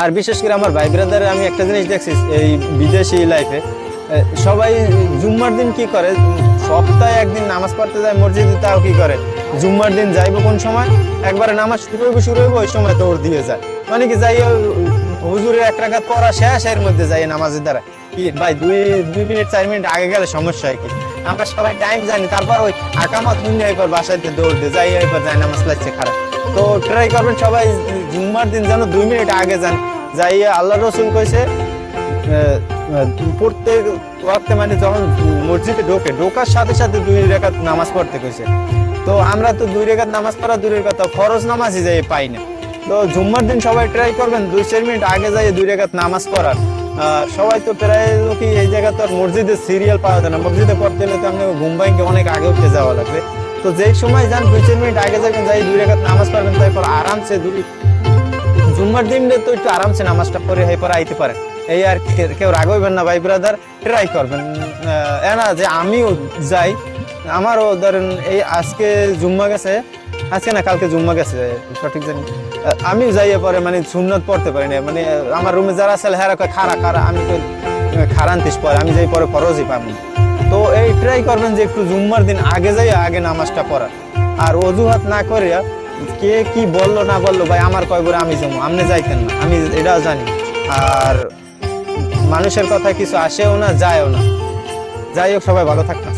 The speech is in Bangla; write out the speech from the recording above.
আর বিশেষ করে আমার ভাই ব্রাদারে আমি একটা জিনিস দেখছি, এই বিদেশি লাইফে সবাই জুম্মার দিন কি করে? সপ্তাহে একদিন নামাজ পড়তে যায়, মসজিদে তাও কি করে? জুম্মার দিন যাইবো কোন সময়? একবারে নামাজ শুরু হইব শুরু হইব, ওই সময় দৌড় দিয়ে যায়। মানে কি যাই ওই হুজুরে এক রাখাত পড়া শেষ, এর মধ্যে যাই নামাজের দ্বারা। কি ভাই, দুই দুই মিনিট, চার মিনিট আগে গেলে সমস্যা হয় কি? আমরা সবাই টাইম জানি, তারপর ওই আকামাত হুন্যা এরপর বাসাতে দৌড় দিয়ে যাই, এরপর যাই নামাজ লাগছে খারাপ। তো ট্রাই করবেন সবাই জুম্মার দিন যেন দুই মিনিট আগে যান। যাই আল্লাহ রসুল কইছে প্রত্যেক ওয়াক্তে মানে যখন মসজিদে ঢোকে, ঢোকার সাথে সাথে দুই রেখাত নামাজ পড়তে কইছে। তো আমরা তো দুই রেখাত নামাজ পড়া দূরের কথা, ফরজ নামাজই যাই পাই না। তো জুম্মার দিন সবাই ট্রাই করবেন, দুই, চার মিনিট আগে যাই দুই রেখাত নামাজ পড়ার। সবাই তো প্রায় লোকই এই জায়গা তো আর মসজিদে সিরিয়াল পাওয়া যায় না। মসজিদে পড়তে হলে তো আপনি ঘুম অনেক আগে উঠে যাওয়া লাগবে। তো যেই সময় যান দুই চার মিনিট আগে যাবেন যাই দুই রেখাত নামাজ পড়বেন তারপর আরামসে দুই জুম্মার দিন তো একটু আরামসে নামাজটা পড়ে হয়ে পরে আইতে পারে। এই আর কেউ রাগ হইবেন না ভাই ব্রাদার ট্রাই করবেন। না যে আমিও যাই আমারও ধরেন এই আজকে জুম্মা গেছে আজকে না কালকে জুম্মা গেছে সঠিক জানি। আহ, আমিও যাই পরে মানে সুন্নত পড়তে পারি না মানে আমার রুমে যারা আছে হেরা খারা খারা আমি তো খারান্তিস পরে আমি যাই পরে ফরজই পাবো তো এই ট্রাই করবেন যে একটু জুম্মার দিন আগে যাই আগে নামাজটা পড়ার আর অজুহাত না করে কে কি বলল না বলল, ভাই আমার কয় করে আমি জমু আপনি যাইতেন না, আমি এটাও জানি। আর মানুষের কথা কিছু আসেও না, যায়ও না। যাই হোক, সবাই ভালো থাকতাম